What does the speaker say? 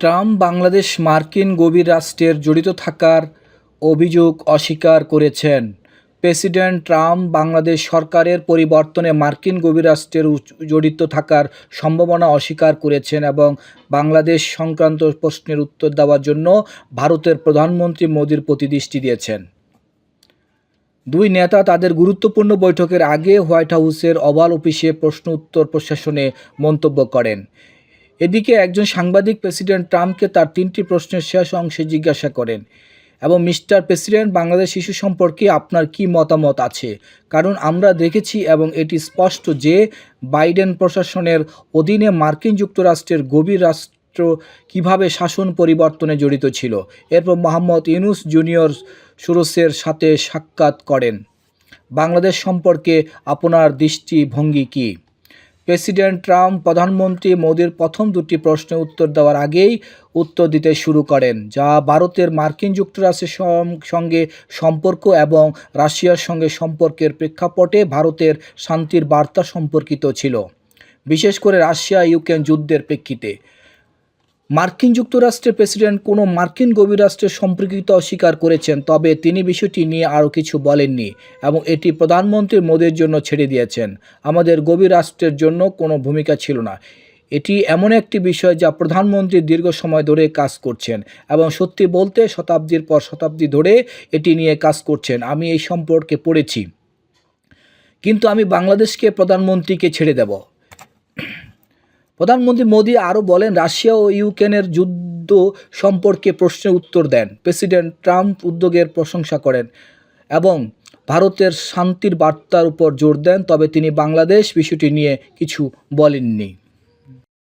Trump Bangladesh মার্কিন গভীর রাষ্ট্রের জড়িত থাকার অভিযোগ অস্বীকার করেছেন। প্রেসিডেন্ট ট্রাম্প বাংলাদেশ সরকারের পরিবর্তনে মার্কিন গভীর রাষ্ট্রের জড়িত থাকার সম্ভাবনা অস্বীকার করেছেন এবং বাংলাদেশ সংক্রান্ত প্রশ্নের উত্তর দেওয়ার জন্য ভারতের প্রধানমন্ত্রী মোদীর প্রতি দৃষ্টি দিয়েছেন। দুই নেতা তাদের গুরুত্বপূর্ণ বৈঠকের আগে হোয়াইট হাউসের ওভাল অফিসে প্রশ্ন উত্তর প্রশাসনে মন্তব্য করেন। এদিকে একজন সাংবাদিক প্রেসিডেন্ট ট্রাম্পকে তার তিনটি প্রশ্নের শেষ অংশে জিজ্ঞাসা করেন, এবং মিস্টার প্রেসিডেন্ট, বাংলাদেশ শিশু সম্পর্কে আপনার কি মতামত আছে? কারণ আমরা দেখেছি এবং এটি স্পষ্ট যে বাইডেন প্রশাসনের অধীনে মার্কিন যুক্তরাষ্ট্রের গভীর রাষ্ট্র কীভাবে শাসন পরিবর্তনে জড়িত ছিল। এরপর মোহাম্মদ ইউনুস জুনিয়র সুরসের সাথে সাক্ষাৎ করেন। বাংলাদেশ সম্পর্কে আপনার দৃষ্টিভঙ্গি কী? প্রেসিডেন্ট ট্রাম্প, প্রধানমন্ত্রী মোদীর প্রথম দুটি প্রশ্নে উত্তর দেওয়ার আগেই উত্তর দিতে শুরু করেন, যা ভারতের মার্কিন যুক্তরাষ্ট্রের সঙ্গে সম্পর্ক এবং রাশিয়ার সঙ্গে সম্পর্কের প্রেক্ষাপটে ভারতের শান্তির বার্তা সম্পর্কিত ছিল। বিশেষ করে রাশিয়া ইউক্রেন যুদ্ধের প্রেক্ষিতে। মার্কিন যুক্তরাষ্ট্রের প্রেসিডেন্ট কোনো মার্কিন গভীর রাষ্ট্রের সম্পর্কিত অস্বীকার করেছেন, তবে তিনি বিষয়টি নিয়ে আরও কিছু বলেননি এবং এটি প্রধানমন্ত্রী মোদীর জন্য ছেড়ে দিয়েছেন। আমাদের গভীর রাষ্ট্রের জন্য কোনো ভূমিকা ছিল না। এটি এমন একটি বিষয় যা প্রধানমন্ত্রী দীর্ঘ সময় ধরে কাজ করছেন এবং সত্যি বলতে শতাব্দীর পর শতাব্দী ধরে এটি নিয়ে কাজ করছেন। আমি এই সম্পর্কে পড়েছি। কিন্তু আমি বাংলাদেশকে প্রধানমন্ত্রীকে ছেড়ে দেব। প্রধানমন্ত্রী মোদী আরও বলেন, রাশিয়া ও ইউক্রেনের যুদ্ধ সম্পর্কে প্রশ্নের উত্তর দেন। প্রেসিডেন্ট ট্রাম্প উদ্যোগের প্রশংসা করেন এবং ভারতের শান্তির বার্তার উপর জোর দেন, তবে তিনি বাংলাদেশ বিষয়টি নিয়ে কিছু বলেননি।